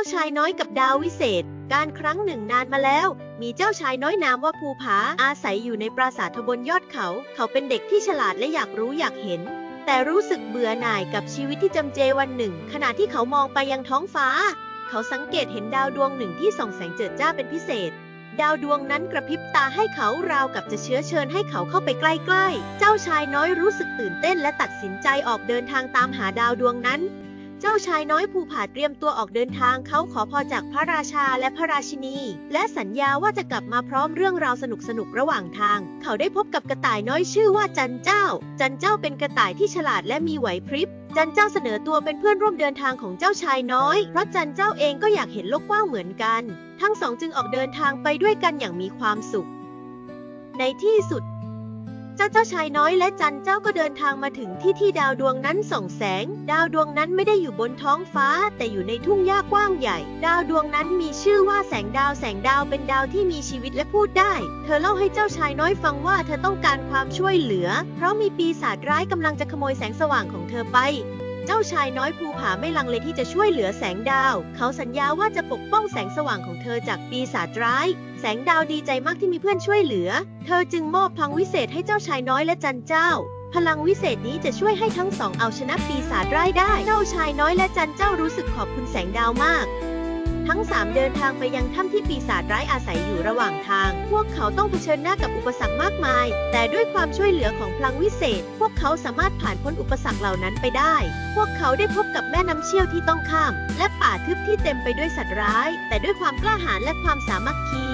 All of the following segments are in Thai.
าชายน้อยกับดาววิเศษ การครั้งหนึ่งนานมาแล้ว มีเจ้าชายน้อยนามว่าภูผาอาศัยอยู่ในปราสาทบนยอดเขา เขาเป็นเด็กที่ฉลาดและอยากรู้อยากเห็น แต่รู้สึกเบื่อหน่ายกับชีวิตที่จำเจวันหนึ่ง ขณะที่เขามองไปยังท้องฟ้า เขาสังเกตเห็นดาวดวงหนึ่งที่ส่องแสงเจิดจ้าเป็นพิเศษดาวดวงนั้นกระพริบตาให้เขาราวกับจะเชื้อเชิญให้เขาเข้าไปใกล้ๆ เจ้าชายน้อยรู้สึกตื่นเต้นและตัดสินใจออกเดินทางตามหาดาวดวงนั้น เจ้าชายน้อยภูผาเตรียมตัวออกเดินทางเขาขอพรจากพระราชาและพระราชินี และสัญญาว่าจะกลับมาพร้อมเรื่องราวสนุกๆระหว่างทาง เขาได้พบกับกระต่ายน้อยชื่อว่าจันเจ้า จันเจ้าเป็นกระต่ายที่ฉลาดและมีไหวพริบจันเจ้าเสนอตัวเป็นเพื่อนร่วมเดินทางของเจ้าชายน้อย เพราะจันเจ้าเองก็อยากเห็นโลกกว้างเหมือนกัน ทั้งสองจึงออกเดินทางไปด้วยกันอย่างมีความสุข ในที่สุด จ้าเจ้าชายน้อยและจันเจ้าก็เดินทางมาถึงที่ที่ดาวดวงนั้นส่องแสง ดาวดวงนั้นไม่ได้อยู่บนท้องฟ้า แต่อยู่ในทุ่งหญ้ากว้างใหญ่ ดาวดวงนั้นมีชื่อว่าแสงดาวแสงดาวเป็นดาวที่มีชีวิตและพูดได้ เธอเล่าให้เจ้าชายน้อยฟังว่าเธอต้องการความช่วยเหลือ เพราะมีปีศาจร้ายกำลังจะขโมยแสงสว่างของเธอไป เจ้าชายน้อยภูผาไม่ลังเลที่จะช่วยเหลือแสงดาว เขาสัญญาว่าจะปกป้องแสงสว่างของเธอจากปีศาจร้าย แสงดาวดีใจมากที่มีเพื่อนช่วยเหลือ เธอจึงมอบพลังวิเศษให้เจ้าชายน้อยและจันเจ้า พลังวิเศษนี้จะช่วยให้ทั้งสองเอาชนะปีศาจร้ายได้ เจ้าชายน้อยและจันเจ้ารู้สึกขอบคุณแสงดาวมาก ทั้งสามเดินทางไปยังถ้ำที่ปีศาจร้ายอาศัยอยู่ระหว่างทาง พวกเขาต้องเผชิญหน้ากับอุปสรรคมากมาย แต่ด้วยความช่วยเหลือของพลังวิเศษ พวกเขาสามารถผ่านพ้นอุปสรรคเหล่านั้นไปได้ พวกเขาได้พบกับแม่น้ำเชี่ยวที่ต้องข้าม และป่าทึบที่เต็มไปด้วยสัตว์ร้าย แต่ด้วยความกล้าหาญและความสามัคคี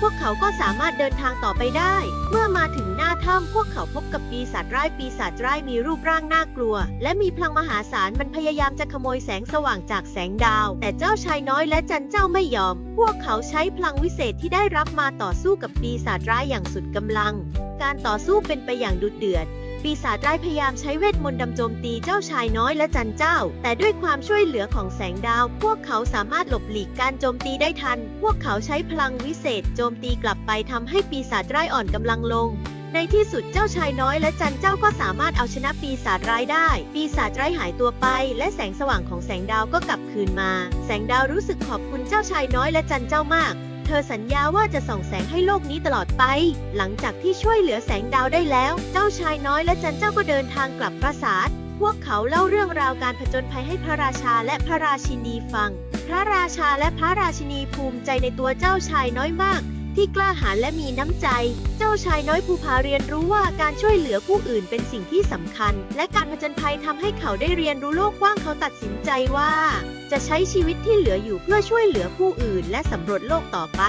พวกเขาก็สามารถเดินทางต่อไปได้ เมื่อมาถึงหน้าถ้ำพวกเขาพบกับปีศาจร้ายปีศาจร้ายมีรูปร่างน่ากลัว และมีพลังมหาศาลมันพยายามจะขโมยแสงสว่างจากแสงดาว แต่เจ้าชายน้อยและจันเจ้าไม่ยอม พวกเขาใช้พลังวิเศษที่ได้รับมาต่อสู้กับปีศาจร้ายอย่างสุดกำลัง การต่อสู้เป็นไปอย่างดุเดือด ปีศาจร้ายพยายามใช้เวทมนต์ดำโจมตีเจ้าชายน้อยและจันเจ้า แต่ด้วยความช่วยเหลือของแสงดาว พวกเขาสามารถหลบหลีกการโจมตีได้ทัน พวกเขาใช้พลังวิเศษ โจมตีกลับไปทำให้ปีศาจร้ายอ่อนกำลังลงในที่สุดเจ้าชายน้อยและจันเจ้าก็สามารถเอาชนะปีศาจร้ายได้ ปีศาจร้ายหายตัวไป และแสงสว่างของแสงดาวก็กลับคืนมา แสงดาวรู้สึกขอบคุณเจ้าชายน้อยและจันเจ้ามาก ธอสัญญาว่าจะส่องแสงให้โลกนี้ตลอดไป หลังจากที่ช่วยเหลือแสงดาวได้แล้ว เจ้าชายน้อยและจันเจ้าก็เดินทางกลับปราสาท พวกเขาเล่าเรื่องราวการผจญภัยให้พระราชาและพระราชินีฟัง พระราชาและพระราชินีภูมิใจในตัวเจ้าชายน้อยมาก ที่กล้าหาญและมีน้ำใจ เจ้าชายน้อยภูผาเรียนรู้ว่าการช่วยเหลือผู้อื่นเป็นสิ่งที่สำคัญ และการผจญภัยทำให้เขาได้เรียนรู้โลกกว้างเขาตัดสินใจว่า จะใช้ชีวิตที่เหลืออยู่เพื่อช่วยเหลือผู้อื่น และสำรวจโลกต่อไป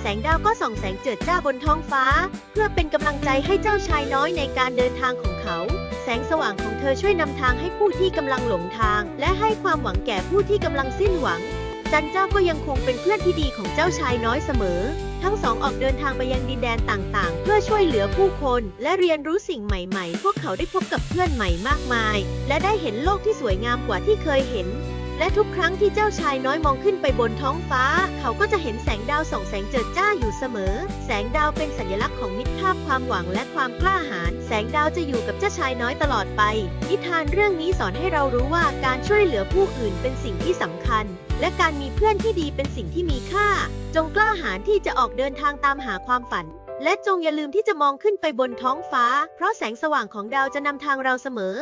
แสงดาวก็ส่องแสงเจิดจ้าบนท้องฟ้า เพื่อเป็นกำลังใจให้เจ้าชายน้อยในการเดินทางของเขา แสงสว่างของเธอช่วยนำทางให้ผู้ที่กำลังหลงทาง และให้ความหวังแก่ผู้ที่กำลังสิ้นหวัง จันเจ้าก็ยังคงเป็นเพื่อนที่ดีของเจ้าชายน้อยเสมอ ทั้งสองออกเดินทางไปยังดินแดนต่างๆ เพื่อช่วยเหลือผู้คน และเรียนรู้สิ่งใหม่ ๆ พวกเขาได้พบกับเพื่อนใหม่มากมาย และได้เห็นโลกที่สวยงามกว่าที่เคยเห็น และทุกครั้งที่เจ้าชายน้อยมองขึ้นไปบนท้องฟ้า เขาก็จะเห็นแสงดาวส่องแสงเจิดจ้าอยู่เสมอ แสงดาวเป็นสัญลักษณ์ของมิตรภาพความหวังและความกล้าหาญ แสงดาวจะอยู่กับเจ้าชายน้อยตลอดไป นิทานเรื่องนี้สอนให้เรารู้ว่าการช่วยเหลือผู้อื่นเป็นสิ่งที่สำคัญ และการมีเพื่อนที่ดีเป็นสิ่งที่มีค่า จงกล้าหาญที่จะออกเดินทางตามหาความฝันและจงอย่าลืมที่จะมองขึ้นไปบนท้องฟ้า เพราะแสงสว่างของดาวจะนำทางเราเสมอ